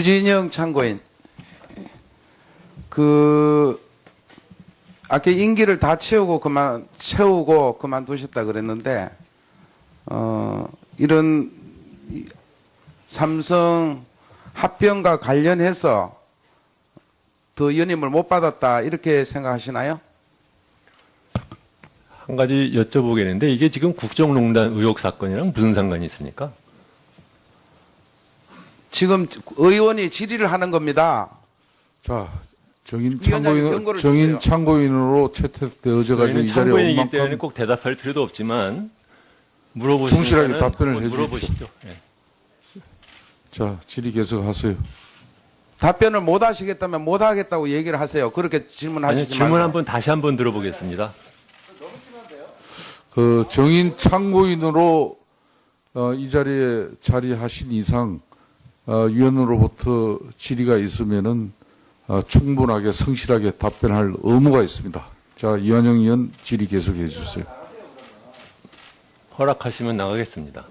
유진영 참고인. 그 아까 임기를 다 채우고 그만 채우고 그만두셨다 그랬는데 어 이런 이 삼성 합병과 관련해서 더 연임을 못 받았다 이렇게 생각하시나요? 한 가지 여쭤보겠는데 이게 지금 국정농단 의혹 사건이랑 무슨 상관이 있습니까? 지금 의원이 질의를 하는 겁니다. 자, 정인 참고인 정인. 참고인으로 채택되어져 가지고 이 자리에 온 참고인이기 때문에 만큼 꼭 대답할 필요도 없지만 물어보시면 충실하게 답변을 해 물어보시죠. 예. 자, 질의 계속하세요. 답변을 못 하시겠다면 못 하겠다고 얘기를 하세요. 그렇게 아니, 질문하시지 질문 말고. 한번 다시 한번 들어보겠습니다. 그 정인 참고인으로 어, 이 자리에 자리하신 이상 어, 위원으로부터 질의가 있으면은 어, 충분하게 성실하게 답변할 의무가 있습니다. 자, 이완영 의원 질의 계속해 주세요. 허락하시면 나가겠습니다.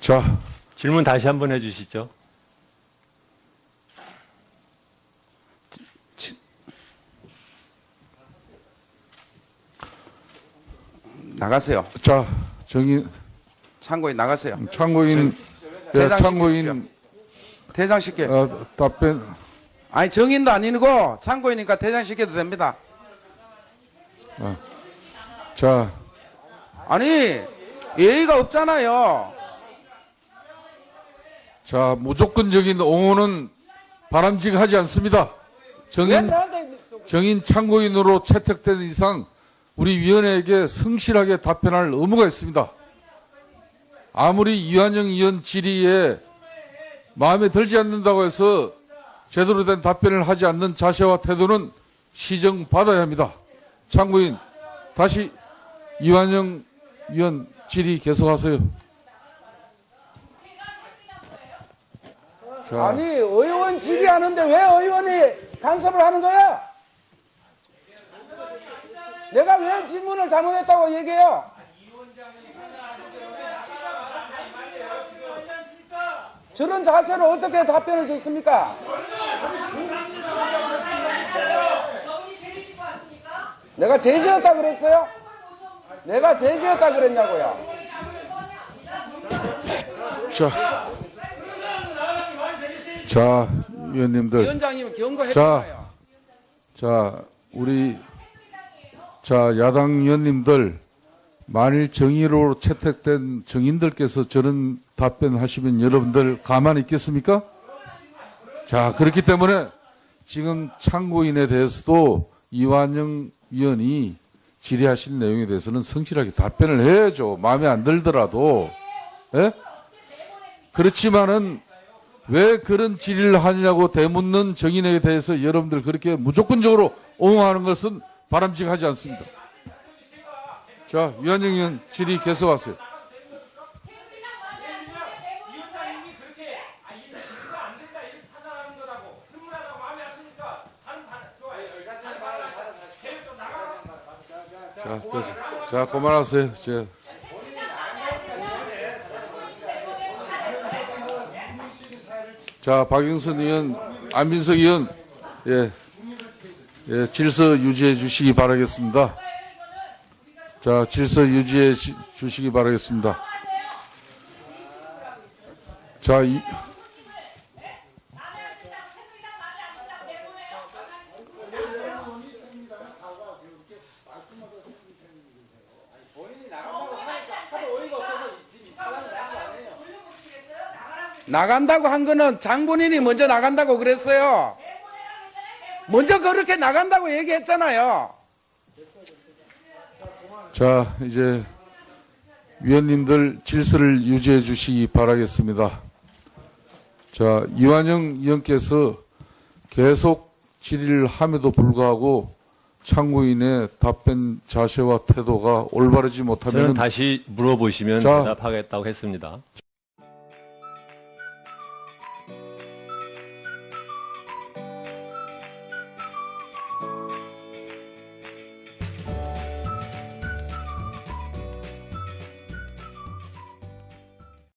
자, 질문 다시 한번 해 주시죠. 나가세요. 자, 정인 참고인 나가세요. 참고인 예, 대장 참고인 퇴장시켜. 어, 답변 아니 정인도 아니고 참고이니까 퇴장시켜도 됩니다. 자, 아니 예의가 없잖아요. 자, 무조건적인 옹호는 바람직하지 않습니다. 정인, 정인 참고인으로 채택된 이상 우리 위원회에게 성실하게 답변할 의무가 있습니다. 아무리 이완영 의원 질의에 마음에 들지 않는다고 해서 제대로 된 답변을 하지 않는 자세와 태도는 시정받아야 합니다. 참고인, 다시 이완영 의원 질의 계속하세요. 자. 아니 의원 질의하는데 왜 의원이 간섭을 하는 거야? 내가 왜 질문을 잘못했다고 얘기해요? 저런 자세로 어떻게 답변을 듣습니까? 내가 제지였다 그랬어요? 내가 제지였다 그랬냐고요? 자, 자, 위원님들, 위원장님 경고했잖아요. 자, 우리, 자, 야당 위원님들, 만일 정의로 채택된 정인들께서 저런 답변하시면 여러분들 가만히 있겠습니까? 자, 그렇기 때문에 지금 참고인에 대해서도 이완영 위원이 질의하신 내용에 대해서는 성실하게 답변을 해야죠. 마음에 안 들더라도. 예? 그렇지만은 왜 그런 질의를 하느냐고 되묻는 정인에 대해서 여러분들 그렇게 무조건적으로 옹호하는 것은 바람직하지 않습니다. 자, 위원장 의원 질의 계속하세요. 자, 됐어. 자, 그만하세요. 자, 자, 박영선 의원, 안민석 의원, 예, 예, 질서 유지해 주시기 바라겠습니다. 자, 질서 유지해 시- 주시기 바라겠습니다. 자, 이, 나간다고 한 거는 장본인이 먼저 나간다고 그랬어요. 먼저 그렇게 나간다고 얘기했잖아요. 자, 이제 위원님들 질서를 유지해 주시기 바라겠습니다. 자, 이완영 의원께서 계속 질의를 함에도 불구하고 참고인의 답변 자세와 태도가 올바르지 저는 못하면 다시 물어보시면 자. 대답하겠다고 했습니다.